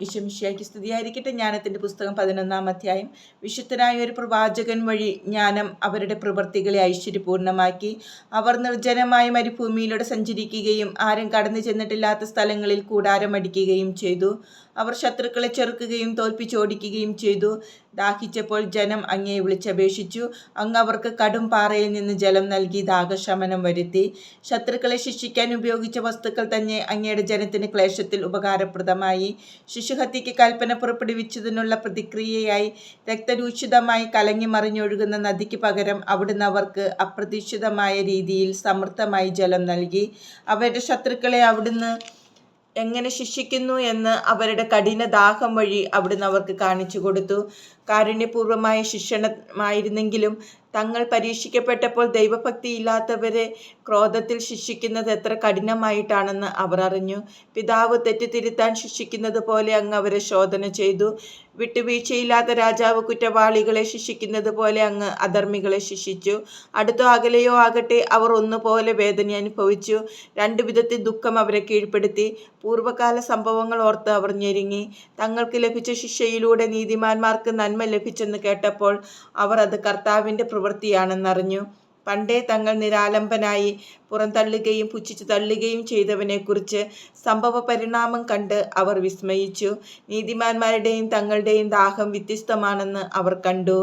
വിഷമിഷ്യായ്ക്ക് സ്തുതിയായിരിക്കട്ടെ. ജ്ഞാനത്തിന്റെ പുസ്തകം പതിനൊന്നാം അധ്യായം. വിശുദ്ധനായ ഒരു പ്രവാചകൻ വഴി ജ്ഞാനം അവരുടെ പ്രവൃത്തികളെ ഐശ്വര്യപൂർണമാക്കി അവർ നിർജനമായ മരുഭൂമിയിലൂടെ സഞ്ചരിക്കുകയും ആരും കടന്നു ചെന്നിട്ടില്ലാത്ത സ്ഥലങ്ങളിൽ കൂടാരമടിക്കുകയും ചെയ്തു. അവർ ശത്രുക്കളെ ചെറുക്കുകയും തോൽപ്പിച്ചോടിക്കുകയും ചെയ്തു. ദാഹിച്ചപ്പോൾ ജനം അങ്ങയെ വിളിച്ചപേക്ഷിച്ചു. അങ്ങ് അവർക്ക് കടും പാറയിൽ നിന്ന് ജലം നൽകി ദാഹശമനം വരുത്തി. ശത്രുക്കളെ ശിക്ഷിക്കാൻ ഉപയോഗിച്ച വസ്തുക്കൾ തന്നെ അങ്ങയുടെ ജനത്തിന് ക്ലേശത്തിൽ ഉപകാരപ്രദമായി. ശിശുഹത്യയ്ക്ക് കൽപ്പന പുറപ്പെടുവിച്ചതിനുള്ള പ്രതിക്രിയയായി രക്തരൂഷിതമായി കലങ്ങി മറിഞ്ഞൊഴുകുന്ന നദിക്ക് പകരം അവിടുന്ന് അവർക്ക് അപ്രതീക്ഷിതമായ രീതിയിൽ സമൃദ്ധമായി ജലം നൽകി. അവരുടെ ശത്രുക്കളെ അവിടുന്ന് എങ്ങനെ ശിക്ഷിക്കുന്നു എന്ന് അവരുടെ കഠിന ദാഹം വഴി അവിടുന്ന് അവർക്ക് കാണിച്ചു കൊടുത്തു. കാരുണ്യപൂർവമായ ശിക്ഷണമായിരുന്നെങ്കിലും തങ്ങൾ പരീക്ഷിക്കപ്പെട്ടപ്പോൾ ദൈവഭക്തി ഇല്ലാത്തവരെ ക്രോധത്തിൽ ശിക്ഷിക്കുന്നത് എത്ര കഠിനമായിട്ടാണെന്ന് അവർ അറിഞ്ഞു. പിതാവ് തെറ്റുതിരുത്താൻ ശിക്ഷിക്കുന്നത് പോലെ അങ്ങ് അവരെ ശോധന ചെയ്തു. വിട്ടുവീഴ്ചയില്ലാത്ത രാജാവ് കുറ്റവാളികളെ ശിക്ഷിക്കുന്നത് പോലെ അങ്ങ് അധർമ്മികളെ ശിക്ഷിച്ചു. അടുത്തോ അകലെയോ ആകട്ടെ അവർ ഒന്നുപോലെ വേദന അനുഭവിച്ചു. രണ്ടു വിധത്തിൽ ദുഃഖം അവരെ കീഴ്പ്പെടുത്തി. പൂർവകാല സംഭവങ്ങൾ ഓർത്ത് അവർ ഞെരുങ്ങി. തങ്ങൾക്ക് ലഭിച്ച ശിക്ഷയിലൂടെ നീതിമാന്മാർക്ക് നന്മ ലഭിച്ചെന്ന് കേട്ടപ്പോൾ അവർ അത് കർത്താവിന്റെ പ്രവൃത്തിയാണെന്നറിഞ്ഞു. പണ്ടേ തങ്ങൾ നിരാലംബനായി പുറന്തള്ളുകയും പുച്ഛിച്ചു തള്ളുകയും ചെയ്തവനെക്കുറിച്ച് സംഭവ പരിണാമം കണ്ട് അവർ വിസ്മയിച്ചു. നീതിമാന്മാരുടെയും തങ്ങളുടെയും ദാഹം വ്യത്യസ്തമാണെന്ന് അവർ കണ്ടു.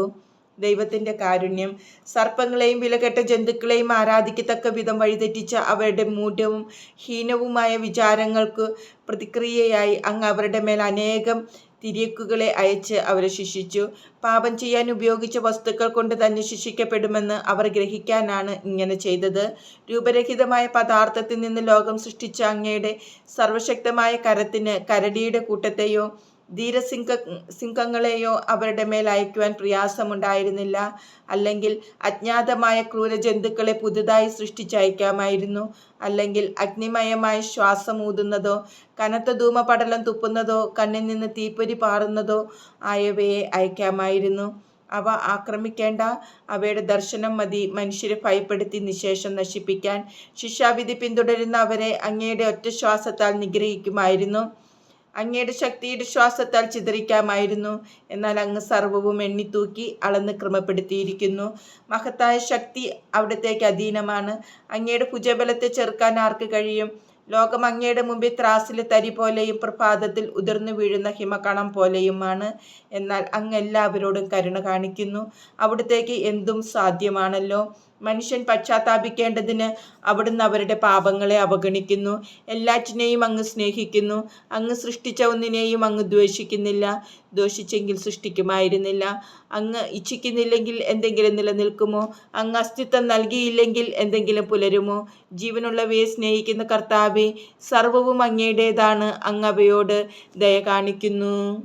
ദൈവത്തിന്റെ കാരുണ്യം. സർപ്പങ്ങളെയും വിലകെട്ട ജന്തുക്കളെയും ആരാധിക്കത്തക്ക വിധം വഴിതെറ്റിച്ച അവരുടെ മൂഢവും ഹീനവുമായ വിചാരങ്ങൾക്ക് പ്രതിക്രിയയായി അങ്ങ് അവരുടെ മേൽ അനേകം തിരിയക്കുകളെ അയച്ച് അവരെ ശിക്ഷിച്ചു. പാപം ചെയ്യാൻ ഉപയോഗിച്ച വസ്തുക്കൾ കൊണ്ട് തന്നെ ശിക്ഷിക്കപ്പെടുമെന്ന് അവർ ഗ്രഹിക്കാനാണ് ഇങ്ങനെ ചെയ്തത്. രൂപരഹിതമായ പദാർത്ഥത്തിൽ നിന്ന് ലോകം സൃഷ്ടിച്ച അങ്ങയുടെ സർവശക്തമായ കരത്തിന് കരടിയുടെ കൂട്ടത്തെയോ ധീരസിംഹ സിംഹങ്ങളെയോ അവരുടെ മേൽ അയക്കുവാൻ പ്രയാസമുണ്ടായിരുന്നില്ല. അല്ലെങ്കിൽ അജ്ഞാതമായ ക്രൂര ജന്തുക്കളെ പുതുതായി സൃഷ്ടിച്ചയക്കാമായിരുന്നു. അല്ലെങ്കിൽ അഗ്നിമയമായ ശ്വാസം ഊതുന്നതോ കനത്ത ധൂമപടലം തുപ്പുന്നതോ കണ്ണിൽ നിന്ന് തീപ്പൊരി പാറുന്നതോ ആയവയെ അയക്കാമായിരുന്നു. അവ ആക്രമിക്കേണ്ട അവയുടെ ദർശനം മതി മനുഷ്യരെ ഭയപ്പെടുത്തി നിശേഷം നശിപ്പിക്കാൻ. ശിക്ഷാവിധി പിന്തുടരുന്ന അവരെ അങ്ങയുടെ ഒറ്റ ശ്വാസത്താൽ നിഗ്രഹിക്കുമായിരുന്നു. അങ്ങയുടെ ശക്തിയുടെ ശ്വാസത്താൽ ചിതറിക്കാമായിരുന്നു. എന്നാൽ അങ്ങ് സർവവും എണ്ണിത്തൂക്കി അളന്ന് ക്രമപ്പെടുത്തിയിരിക്കുന്നു. മഹത്തായ ശക്തി അവിടത്തേക്ക് അധീനമാണ്. അങ്ങയുടെ ഭുജബലത്തെ ചെറുക്കാൻ ആർക്ക് കഴിയും? ലോകം അങ്ങയുടെ മുമ്പിൽ ത്രാസിലെ തരി പോലെയും പ്രഭാതത്തിൽ ഉതിർന്നു വീഴുന്ന ഹിമകണം പോലെയുമാണ്. എന്നാൽ അങ്ങ് എല്ലാവരോടും കരുണ കാണിക്കുന്നു. അവിടത്തേക്ക് എന്തും സാധ്യമാണല്ലോ. മനുഷ്യൻ പശ്ചാത്താപിക്കേണ്ടതിന് അവിടുന്ന് അവരുടെ പാപങ്ങളെ അവഗണിക്കുന്നു. എല്ലാറ്റിനെയും അങ്ങ് സ്നേഹിക്കുന്നു. അങ്ങ് സൃഷ്ടിച്ച ഒന്നിനെയും അങ്ങ് ദ്വേഷിക്കുന്നില്ല. ദോഷിച്ചെങ്കിൽ സൃഷ്ടിക്കുമായിരുന്നില്ല. അങ്ങ് ഇച്ഛിക്കുന്നില്ലെങ്കിൽ എന്തെങ്കിലും നിലനിൽക്കുമോ? അങ്ങ് അസ്തിത്വം നൽകിയില്ലെങ്കിൽ എന്തെങ്കിലും പുലരുമോ? ജീവനുള്ളവയെ സ്നേഹിക്കുന്ന കർത്താവെ സർവവും അങ്ങയുടേതാണ്. അങ്ങ് അവയോട് ദയ കാണിക്കുന്നു.